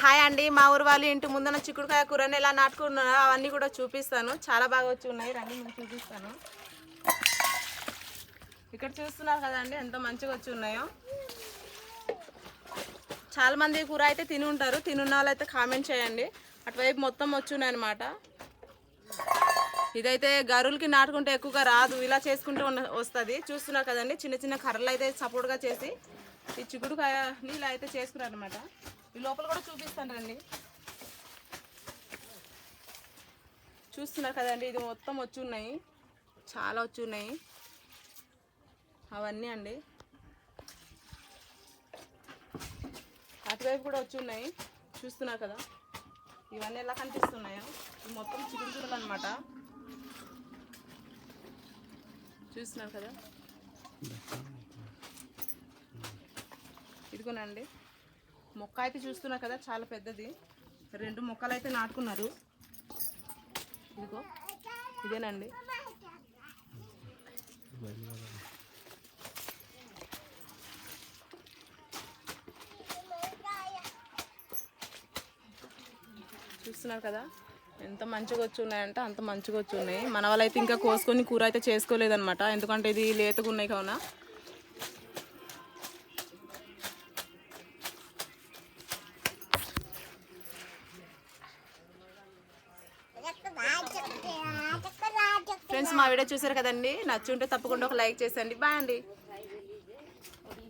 Hi అండి. మా ఊరు వాళ్ళు ఇంటి ముందున చిక్కుడుకాయ కూరని ఎలా నాటుకున్నారో అవన్నీ కూడా చూపిస్తాను. చాలా బాగా వచ్చి ఉన్నాయి. రండి మీకు చూపిస్తాను. ఇక్కడ చూస్తున్నారు కదండి ఎంత మంచిగా వచ్చి ఉన్నాయో. చాలా మంది కూర అయితే తిని ఉంటారు. తినున్న వాళ్ళు అయితే కామెంట్ చేయండి. అటువైపు మొత్తం వచ్చి ఉన్నాయి అనమాట ఇదైతే గరులకి నాటుకుంటే ఎక్కువగా రాదు. ఇలా చేసుకుంటూ వస్తుంది. చూస్తున్నారు కదండి చిన్న చిన్న కర్రలు అయితే సపోర్ట్గా చేసి ఈ చిక్కుడుకాయ నీళ్ళు అయితే చేసుకున్నారు అనమాట ఈ లోపల కూడా చూపిస్తాను రండి. చూస్తున్నారు కదండి ఇది మొత్తం వచ్చి ఉన్నాయి. చాలా వచ్చి ఉన్నాయి. అవన్నీ అండి. అటువైపు కూడా వచ్చి ఉన్నాయి. చూస్తున్నారు కదా? ఇవన్నీ ఎలా కనిపిస్తున్నాయో? ఇవి మొత్తం చికెన్ కూరలు అనమాట చూస్తున్నారు కదా? ఇదిగోనండి. మొక్క అయితే చూస్తున్నారు కదా చాలా పెద్దది. రెండు మొక్కలు అయితే నాటుకున్నారు. ఇదిగో ఇదేనండి. చూస్తున్నారు కదా ఎంత మంచిగా వచ్చున్నాయంటే అంత మంచిగా వచ్చి ఉన్నాయి. మన వాళ్ళు అయితే ఇంకా కోసుకొని కూర అయితే చేసుకోలేదన్నమాట. ఎందుకంటే ఇది లేతగా ఉన్నాయి కావున. ఫ్రెండ్స్ మా వీడియో చూసారు కదండి? నచ్చుంటే తప్పకుండా ఒక లైక్ చేసండి బాయ్ అండి.